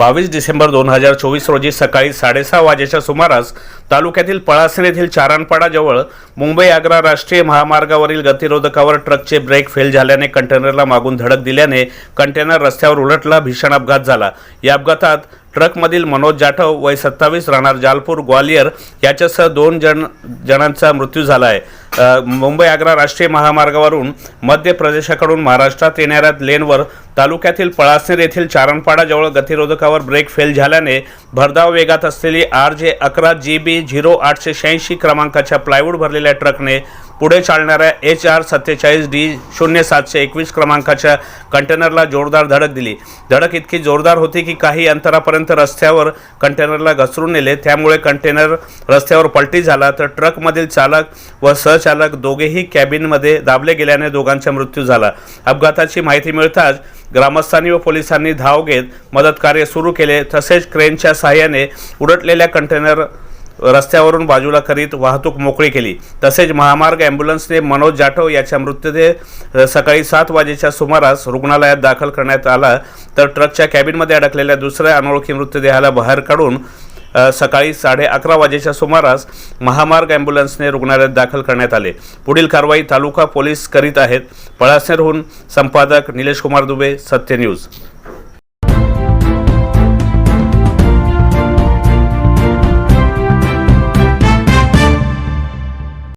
बावीस डिसेंबर दोन हजार चोवीस रोजी सकाळी साडेसहा वाजेच्या सुमारास तालुक्यातील पळासण येथील चारणपाडाजवळ मुंबई आग्रा राष्ट्रीय महामार्गावरील गतिरोधकावर ट्रकचे ब्रेक फेल झाल्याने कंटेनरला मागून धडक दिल्याने कंटेनर रस्त्यावर उलटला भीषण अपघात झाला. या अपघातात ट्रकमधील मनोज जाधव वय सत्तावीस राहणार जालपूर ग्वालियर याच्यासह दोन जण जणांचा मृत्यू झाला आहे मुंबई आग्रा राष्ट्रीय महामार्गावरून मध्य प्रदेशाकडून महाराष्ट्रात येणाऱ्या लेनवर तालुक्यातील पळासनेर येथील चारणपाडाजवळ गतिरोधकावर ब्रेक फेल झाल्याने भरधाव वेगात असलेली आर जे अकरा जी बी झिरो आठशे शहाऐंशी क्रमांकाच्या प्लायवूड भरलेल्या ट्रकने पुढे चालणाऱ्या एच आर सत्तेचाळीस डी शून्य सातशे एकवीस क्रमांकाच्या कंटेनरला जोरदार धडक दिली. धडक इतकी जोरदार होती की काही अंतरापर्यंत रस्त्यावर कंटेनरला घसरून नेले. त्यामुळे कंटेनर रस्त्यावर पलटी झाला. तर ट्रकमधील चालक व सहचालक दोघेही कॅबिनमध्ये दाबले गेल्याने दोघांचा मृत्यू झाला. अपघाताची माहिती मिळताच ग्रामस्थांनी व पोलिसांनी धाव घेत मदत कार्य सुरू केले. तसेच क्रेनच्या सहाय्याने उलटलेल्या कंटेनर रस्त्यावरून बाजूला करीत वाहतूक मोकळी केली. तसेच महामार्ग ॲम्ब्युलन्सने मनोज जाठव याच्या मृतदेह सकाळी सात वाजेच्या सुमारास रुग्णालयात दाखल करण्यात आला. तर ट्रकच्या कॅबिनमध्ये अडकलेल्या दुसऱ्या अनोळखी मृतदेहाला बाहेर काढून सकाळी साडे अकरा वाजेच्या सुमारास महामार्ग ॲम्ब्युलन्सने रुग्णालयात दाखल करण्यात आले. पुढील कारवाई तालुका पोलीस करीत आहेत. पळासनेरहून संपादक निलेश कुमार दुबे सत्य न्यूज.